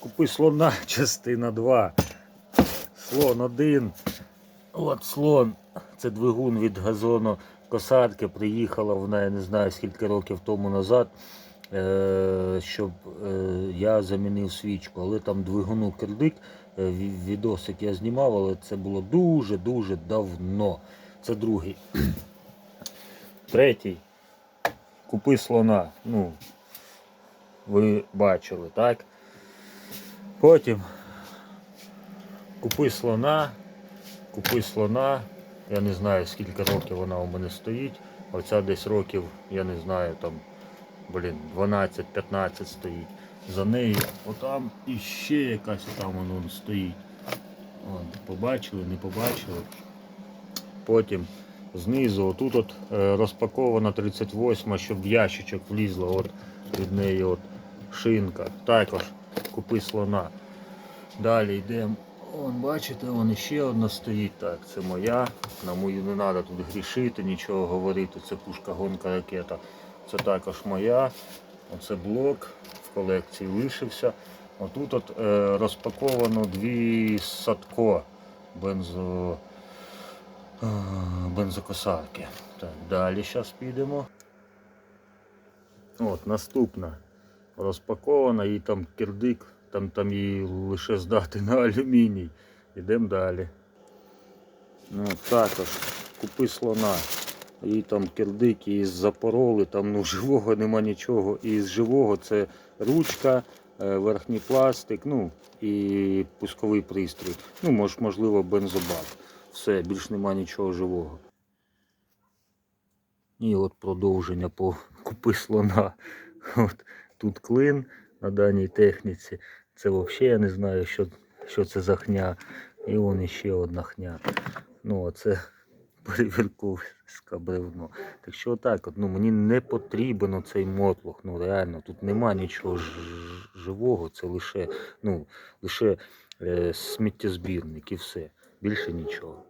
Купи слона, частина 2. Слон 1. От слон. Це двигун від газону косарки. Приїхала вона, я не знаю скільки років тому назад, е, щоб е, я замінив свічку. Але там двигуну кирдик, е, відосик я знімав, але це було дуже-дуже давно. Це другий. Третій. Купи слона. Ну, ви бачили, так? Потім купи слона, купи слона. Я не знаю скільки років вона у мене стоїть. Оця десь років, я не знаю, там, блін, 12-15 стоїть. За нею отам іще якась там воно стоїть. От, побачили, не побачили. Потім знизу отут от е, розпакована 38, щоб в ящичок влізла от від неї от шинка. Також купи слона. Далі йдемо. Вон, бачите, вон ще одна стоїть. Так, це моя. На мою не треба тут грішити, нічого говорити. Це пушка гонка ракета. Це також моя. Оце блок в колекції лишився. Отут от е, розпаковано дві садко бензо, е, бензокосарки. Так, далі зараз підемо. От, наступна розпакована, і там кирдик, там, там її лише здати на алюміній. Йдемо далі. Ну, також купи слона. І там кирдик і запороли, там ну, живого нема нічого. І з живого це ручка, е, верхній пластик, ну і пусковий пристрій. Ну, мож, можливо, бензобак. Все, більш нема нічого живого. І от продовження по купи слона. От, тут клин на даній техніці. Це взагалі я не знаю, що, що це за хня. І вон ще одна хня. Ну, а це перевірковське бревно. Так що отак, от, ну, мені не потрібен цей мотлох. Ну реально, тут нема нічого живого, це лише, ну, лише е, сміттєзбірник і все. Більше нічого.